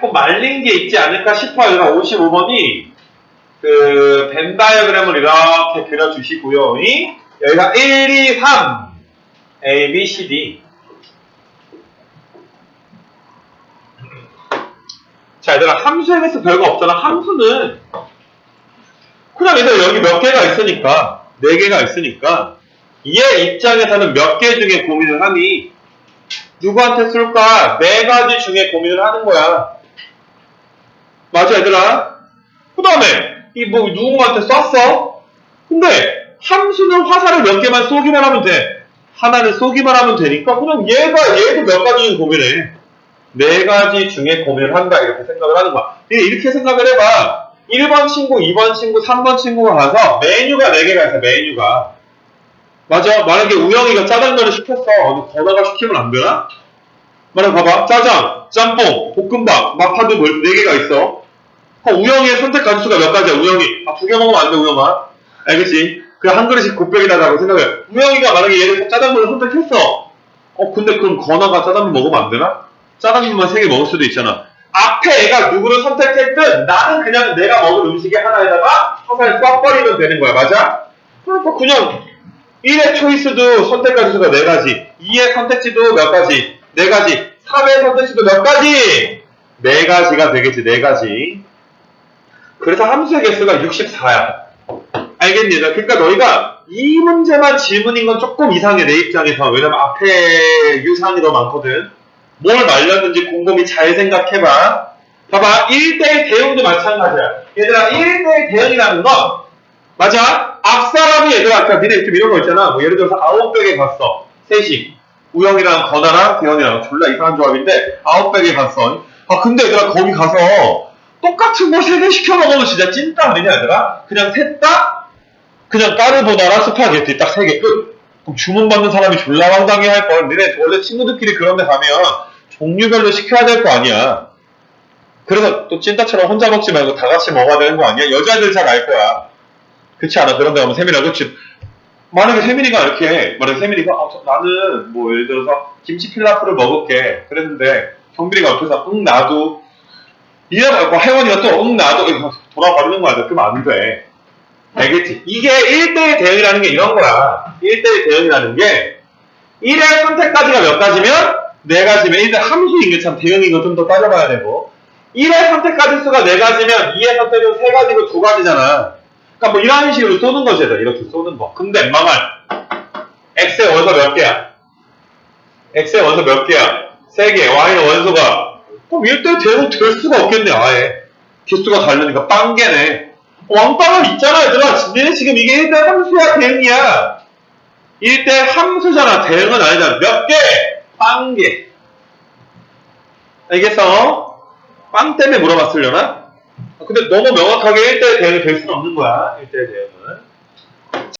더 말린 게 있지 않을까 싶어요. 그러니까 55번이 그, 벤 다이어그램을 이렇게 그려주시고요. 이, 여기가 1, 2, 3. A, B, C, D. 자, 얘들아, 함수에서 별거 없잖아. 함수는 그냥 얘들 여기 몇 개가 있으니까, 네 개가 있으니까, 얘 입장에서는 몇 개 중에 고민을 하니, 누구한테 쓸까? 네 가지 중에 고민을 하는 거야. 맞아, 얘들아? 그 다음에, 이 뭐, 누군가한테 쐈어? 근데, 함수는 화살을 몇 개만 쏘기만 하면 돼. 하나를 쏘기만 하면 되니까, 그냥 얘가, 얘도 몇 가지 고민해. 네 가지 중에 고민을 한다, 이렇게 생각을 하는 거야. 이렇게 생각을 해봐. 1번 친구, 2번 친구, 3번 친구가 가서 메뉴가 4개가 있어, 메뉴가. 맞아. 만약에 우영이가 짜장면을 시켰어. 어디 전화가 시키면 안 되나? 만약 봐봐. 짜장, 짬뽕, 볶음밥, 마파두 뭐 이렇게 4개가 있어. 그럼 우영이의 선택 가지수가 몇 가지야, 우영이? 아, 두 개 먹으면 안 돼, 우영아. 알겠지? 그한 그릇씩 곱빼기다라고 생각해. 우영이가 만약에 얘를 짜장면을 선택했어. 어, 근데 그럼 건아가 짜장면 먹으면 안 되나? 짜장면만 3개 먹을 수도 있잖아. 앞에 애가 누구를 선택했든 나는 그냥 내가 먹은 음식의 하나에다가 화살을 쏴버리면 되는 거야. 맞아? 그러니까 그냥 1의 초이스도 선택 가지수가 4가지, 2의 선택지도 몇 가지, 4가지, 3의 선택지도 몇 가지? 4가지가 되겠지, 4가지. 그래서 함수의 개수가 64야. 알겠니? 그러니까 너희가 이 문제만 질문인 건 조금 이상해, 내 입장에서. 왜냐면 앞에 유상이 더 많거든. 뭘 말렸는지 곰곰이 잘 생각해봐. 봐봐, 1대1 대응도 마찬가지야. 얘들아, 1대1 대응이라는 건, 맞아? 앞사람이 얘들아, 아까 니네 좀 이런 거 있잖아. 뭐 예를 들어서 아홉 백에 갔어. 셋이. 우영이랑 건아랑 대현이랑 졸라 이상한 조합인데, 아홉 백에 갔어. 아, 근데 얘들아, 거기 가서 똑같은 거 세 개 시켜 먹으면 진짜 찐따 아니냐, 얘들아? 그냥 셋 다? 그냥 까르보나라 스파게티 딱 세 개 끝. 그럼 주문 받는 사람이 졸라 황당해 할 걸. 니네 원래 친구들끼리 그런 데 가면 종류별로 시켜야 될 거 아니야. 그래서 또 찐따처럼 혼자 먹지 말고 다 같이 먹어야 되는 거 아니야? 여자들 잘 알 거야. 그렇지 않아? 그런 데 가면 세민아, 그렇지? 만약에 세민이가 이렇게 해. 만약에 세민이가, 어, 저- 나는 뭐 예를 들어서 김치 필라프를 먹을게. 그랬는데 경빈이가 옆에서, 응, 나도. 이러면 뭐 혜원이가 또, 응, 나도. 돌아버리는 거야. 그러면 안 돼. 알겠지? 이게 1대1 대응이라는 게 이런 거야. 1대1 대응이라는 게 1의 선택까지가 몇 가지면? 네 가지면 1대 함수 인 게 참 대응인 거좀 더 따져봐야 되고 1의 선택까지 수가 네 가지면 2의 선택은 세 가지고 두 가지잖아. 그러니까 뭐 이런 식으로 쏘는. 얘들아. 이렇게 쏘는 거. 근데 망할 x의 원소 몇 개야? x의 원소 몇 개야? 세 개. y의 원소가 그럼 1대1 대응 될 수가 없겠네. 아예. 개수가 다르니까 빵개네. 왕빵은 있잖아, 얘들아. 니네 지금 이게 1대 함수야, 대응이야. 1대 함수잖아, 대응은 아니잖아. 몇 개? 빵 개. 알겠어? 빵 때문에 물어봤으려나? 근데 너무 명확하게 1대 대응이 될 수는 없는 거야, 1대 대응은.